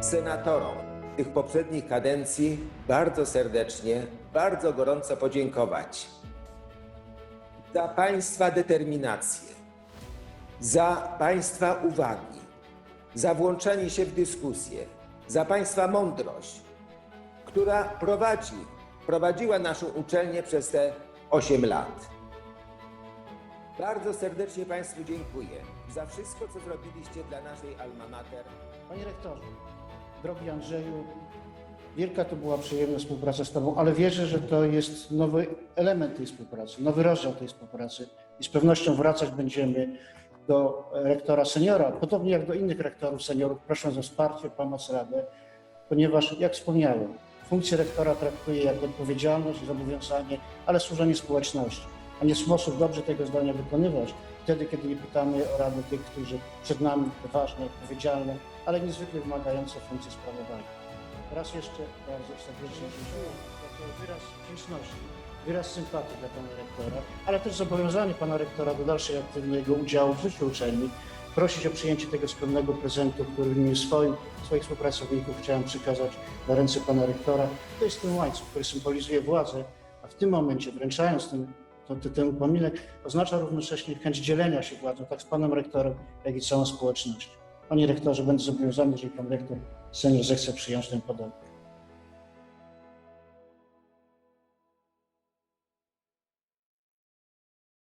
senatorom tych poprzednich kadencji bardzo serdecznie, bardzo gorąco podziękować za Państwa determinację, za Państwa uwagi, za włączanie się w dyskusję, za Państwa mądrość, która prowadzi, prowadziła naszą uczelnię przez te 8 lat. Bardzo serdecznie Państwu dziękuję za wszystko, co zrobiliście dla naszej alma mater. Panie rektorze, drogi Andrzeju, wielka to była przyjemna współpraca z Tobą, ale wierzę, że to jest nowy element tej współpracy, nowy rozdział tej współpracy i z pewnością wracać będziemy do rektora seniora, podobnie jak do innych rektorów seniorów, prosząc o wsparcie, pomoc, radę, ponieważ, jak wspomniałem, funkcję rektora traktuję jako odpowiedzialność zobowiązanie, ale służenie społeczności, a nie sposób dobrze tego zdania wykonywać wtedy, kiedy nie pytamy o radę tych, którzy przed nami ważne, odpowiedzialne, ale niezwykle wymagające funkcje sprawowali. Raz jeszcze bardzo serdecznie dziękuję. Jako wyraz wdzięczności, wyraz sympatii dla pana rektora, ale też zobowiązanie pana rektora do dalszej aktywnego udziału w życiu uczelni. Prosić o przyjęcie tego skromnego prezentu, który w imieniu swoim, swoich współpracowników chciałem przekazać na ręce pana rektora. To jest ten łańcuch, który symbolizuje władzę, a w tym momencie wręczając ten, ten, ten upominek oznacza równocześnie chęć dzielenia się władzą, tak z panem rektorem, jak i całą społecznością. Panie rektorze, będę zobowiązany, jeżeli pan rektor senior zechce przyjąć ten podatek.